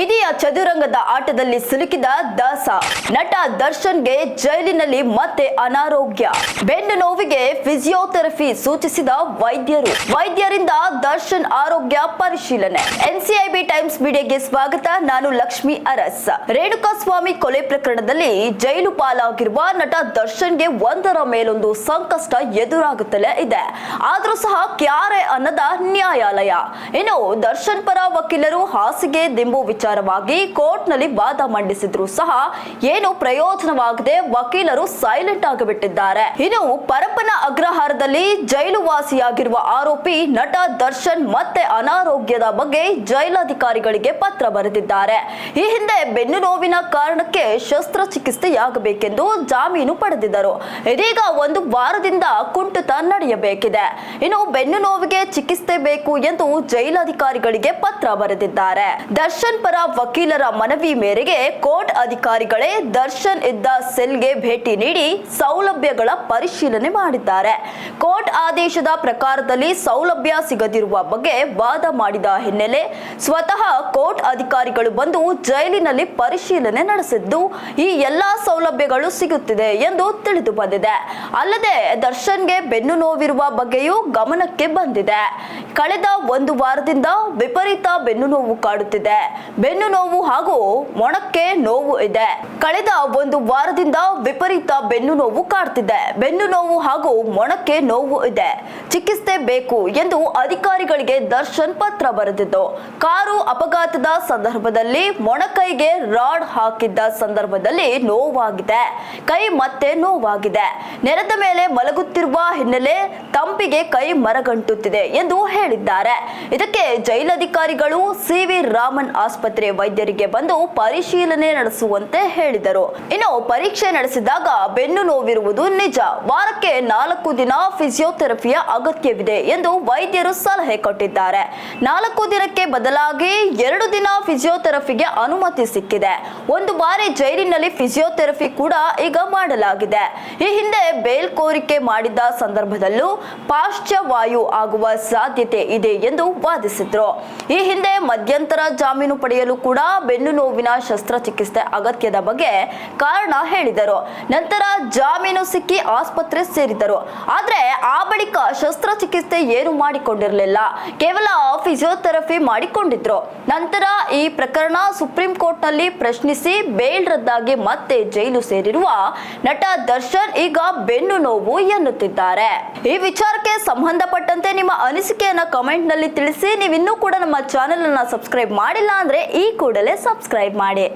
Ve diğer ಚದುರಂಗದ ಆಟದಲ್ಲಿ ಸಿಲುಕಿದ ದಾಸ. ನಟ ದರ್ಶನ್ಗೆ ಜೈಲಿನಲ್ಲಿ ಮತ್ತೆ ಅನಾರೋಗ್ಯ. ಬೆನ್ನು ನೋವಿಗೆ ಫಿಸಿಯೋಥೆರಪಿ ಸೂಚಿಸಿದ ವೈದ್ಯರು. ವೈದ್ಯರಿಂದ ದರ್ಶನ್ ಆರೋಗ್ಯ ಪರಿಶೀಲನೆ. ಎನ್ಸಿಐಬಿ ಟೈಮ್ಸ್ ಮೀಡಿಯಾಗೆ ಸ್ವಾಗತ. ನಾನು ಲಕ್ಷ್ಮಿ ಅರಸ್. ರೇಣುಕಾಸ್ವಾಮಿ ಕೊಲೆ ಪ್ರಕರಣದಲ್ಲಿ ಜೈಲು ಪಾಲಾಗಿರುವ ನಟ ದರ್ಶನ್ಗೆ ಒಂದರ ಮೇಲೊಂದು ಸಂಕಷ್ಟ ಎದುರಾಗುತ್ತಲೇ ಇದೆ. ಆದ್ರೂ ಸಹ ಕ್ಯಾರೆ ಅನ್ನದ ನ್ಯಾಯಾಲಯ. ಇನ್ನು ದರ್ಶನ್ ಪರ ವಕೀಲರು ಹಾಸಿಗೆ ದಿಂಬು ವಿಚಾರವಾಗಿ ಕೋರ್ಟ್ನಲ್ಲಿ ವಾದ ಮಂಡಿಸಿದ್ರು ಸಹ ಏನು ಪ್ರಯೋಜನವಾಗದೆ ವಕೀಲರು ಸೈಲೆಂಟ್ ಆಗಿಬಿಟ್ಟಿದ್ದಾರೆ ಇನ್ನು ಪರಪ್ಪನ ಅಗ್ರಹಾರದಲ್ಲಿ ಜೈಲು ವಾಸಿಯಾಗಿರುವ ಆರೋಪಿ ನಟ ದರ್ಶನ್ ಮತ್ತೆ ಅನಾರೋಗ್ಯದ ಬಗ್ಗೆ ಜೈಲಾಧಿಕಾರಿಗಳಿಗೆ ಪತ್ರ ಬರೆದಿದ್ದಾರೆ. ಈ ಹಿಂದೆ ಬೆನ್ನು ನೋವಿನ ಕಾರಣಕ್ಕೆ ಶಸ್ತ್ರಚಿಕಿತ್ಸೆಯಾಗಬೇಕೆಂದು ಜಾಮೀನು ಪಡೆದಿದ್ದರು. ಇದೀಗ ಒಂದು ವಾರದಿಂದ ಕುಂಠಿತ ನಡೆಯಬೇಕಿದೆ. ಇನ್ನು ಬೆನ್ನು ನೋವಿಗೆ ಚಿಕಿತ್ಸೆ ಬೇಕು ಎಂದು ಜೈಲಾಧಿಕಾರಿಗಳಿಗೆ ಪತ್ರ ಬರೆದಿದ್ದಾರೆ. ದರ್ಶನ್ ಪರ ವಕೀಲರ ಮನವಿ ಮೇರೆಗೆ ಕೋರ್ಟ್ ಅಧಿಕಾರಿಗಳೇ ದರ್ಶನ್ ಇದ್ದ ಸೆಲ್ಗೆ ಭೇಟಿ ನೀಡಿ ಸೌಲಭ್ಯಗಳ ಪರಿಶೀಲನೆ ಮಾಡಿದ್ದಾರೆ. ಕೋರ್ಟ್ ಆದೇಶದ ಪ್ರಕಾರದಲ್ಲಿ ಸೌಲಭ್ಯ ಸಿಗದಿರುವ ಬಗ್ಗೆ ವಾದ ಮಾಡಿದ ಹಿನ್ನೆಲೆ ಸ್ವತಃ ಕೋರ್ಟ್ ಅಧಿಕಾರಿಗಳು ಬಂದು ಜೈಲಿನಲ್ಲಿ ಪರಿಶೀಲನೆ ನಡೆಸಿದ್ದು, ಈ ಎಲ್ಲಾ ಸೌಲಭ್ಯಗಳು ಸಿಗುತ್ತಿದೆ ಎಂದು ತಿಳಿದು ಬಂದಿದೆ. ಅಲ್ಲದೆ ದರ್ಶನ್ಗೆ ಬೆನ್ನು ನೋವಿರುವ ಬಗ್ಗೆಯೂ ಗಮನಕ್ಕೆ ಬಂದಿದೆ. ಕಳೆದ ಒಂದು ವಾರದಿಂದ ವಿಪರೀತ ಬೆನ್ನು ನೋವು ಕಾಡುತ್ತಿದೆ. ಬೆನ್ನು ನೋವು ಹಾಗೂ ಮೊಣಕ್ಕೆ ನೋವು ಇದೆ. ಕಳೆದ ಒಂದು ವಾರದಿಂದ ವಿಪರೀತ ಬೆನ್ನು ನೋವು ಕಾಡ್ತಿದೆ. ಬೆನ್ನು ನೋವು ಹಾಗೂ ಮೊಣಕ್ಕೆ ನೋವು ಇದೆ. ಚಿಕಿತ್ಸೆ ಬೇಕು ಎಂದು ಅಧಿಕಾರಿಗಳಿಗೆ ದರ್ಶನ್ ಪತ್ರ ಬರೆದಿದ್ದು, ಕಾರು ಅಪಘಾತದ ಸಂದರ್ಭದಲ್ಲಿ ಮೊಣಕೈಗೆ ರಾಡ್ ಹಾಕಿದ್ದ ಸಂದರ್ಭದಲ್ಲಿ ನೋವಾಗಿದೆ. ಕೈ ಮತ್ತೆ ನೋವಾಗಿದೆ. ನೆಲದ ಮೇಲೆ ಮಲಗುತ್ತಿರುವ ಹಿನ್ನೆಲೆ ತಂಪಿಗೆ ಕೈ ಮರಗಂಟುತ್ತಿದೆ ಎಂದು ಹೇಳಿದ್ದಾರೆ. ಇದಕ್ಕೆ ಜೈಲಧಿಕಾರಿಗಳು ಸಿ ವಿ ರಾಮನ್ ಆಸ್ಪತ್ರೆ ವೈದ್ಯರಿಗೆ ಬಂದು ಪರಿಶೀಲನೆ ನಡೆಸುವಂತೆ ಹೇಳಿದರು. ಇನ್ನು ಪರೀಕ್ಷೆ ನಡೆಸಿದಾಗ ಬೆನ್ನು ನೋವಿರುವುದು ನಿಜ. ವಾರಕ್ಕೆ ನಾಲ್ಕು ದಿನ ಫಿಸಿಯೋಥೆರಪಿಯ ಅಗತ್ಯವಿದೆ ಎಂದು ವೈದ್ಯರು ಸಲಹೆ ಕೊಟ್ಟಿದ್ದಾರೆ. ನಾಲ್ಕು ದಿನಕ್ಕೆ ಬದಲಾಗಿ ಎರಡು ದಿನ ಫಿಸಿಯೋಥೆರಪಿಗೆ ಅನುಮತಿ ಸಿಕ್ಕಿದೆ. ಒಂದು ಬಾರಿ ಜೈಲಿನಲ್ಲಿ ಫಿಸಿಯೋಥೆರಪಿ ಕೂಡ ಈಗ ಮಾಡಲಾಗಿದೆ. ಈ ಹಿಂದೆ ಬೇಲ್ ಕೋರಿಕೆ ಮಾಡಿದ್ದ ಸಂದರ್ಭದಲ್ಲೂ ಪಾರ್ಶ್ವವಾಯು ಆಗುವ ಸಾಧ್ಯತೆ ಇದೆ ಎಂದು ವಾದಿಸಿದ್ರು. ಈ ಹಿಂದೆ ಮಧ್ಯಂತರ ಜಾಮೀನು ಪಡೆಯಲು ಬೆನ್ನು ನೋವಿನ ಶಸ್ತ್ರಚಿಕಿತ್ಸೆ ಅಗತ್ಯದ ಬಗ್ಗೆ ಕಾರಣ ಹೇಳಿದರು. ನಂತರ ಜಾಮೀನು ಸಿಕ್ಕಿ ಆಸ್ಪತ್ರೆ ಸೇರಿದರು. ಆದ್ರೆ ಆ ಬಳಿಕ ಶಸ್ತ್ರಚಿಕಿತ್ಸೆ ಏನು ಮಾಡಿಕೊಂಡಿರಲಿಲ್ಲ. ಕೇವಲ ಫಿಸಿಯೋಥೆರಪಿ ಮಾಡಿಕೊಂಡಿದ್ರು. ನಂತರ ಈ ಪ್ರಕರಣ ಸುಪ್ರೀಂ ಕೋರ್ಟ್ನಲ್ಲಿ ಪ್ರಶ್ನಿಸಿ ಬೇಲ್ ರದ್ದಾಗಿ ಮತ್ತೆ ಜೈಲು ಸೇರಿರುವ ನಟ ದರ್ಶನ್ ಈಗ ಬೆನ್ನು ನೋವು ಎನ್ನುತ್ತಿದ್ದಾರೆ. ಈ ವಿಚಾರಕ್ಕೆ ಸಂಬಂಧಪಟ್ಟಂತೆ ನಿಮ್ಮ ಅನಿಸಿಕೆಯನ್ನ ಕಮೆಂಟ್ನಲ್ಲಿ ತಿಳಿಸಿ. ನೀವು ಇನ್ನೂ ಕೂಡ ನಮ್ಮ ಚಾನೆಲ್ ಅನ್ನ ಸಬ್ಸ್ಕ್ರೈಬ್ ಮಾಡಿಲ್ಲ ಅಂದ್ರೆ ಈ ಕೂಡಲೇ ಸಬ್ಸ್ಕ್ರೈಬ್ ಮಾಡಿ.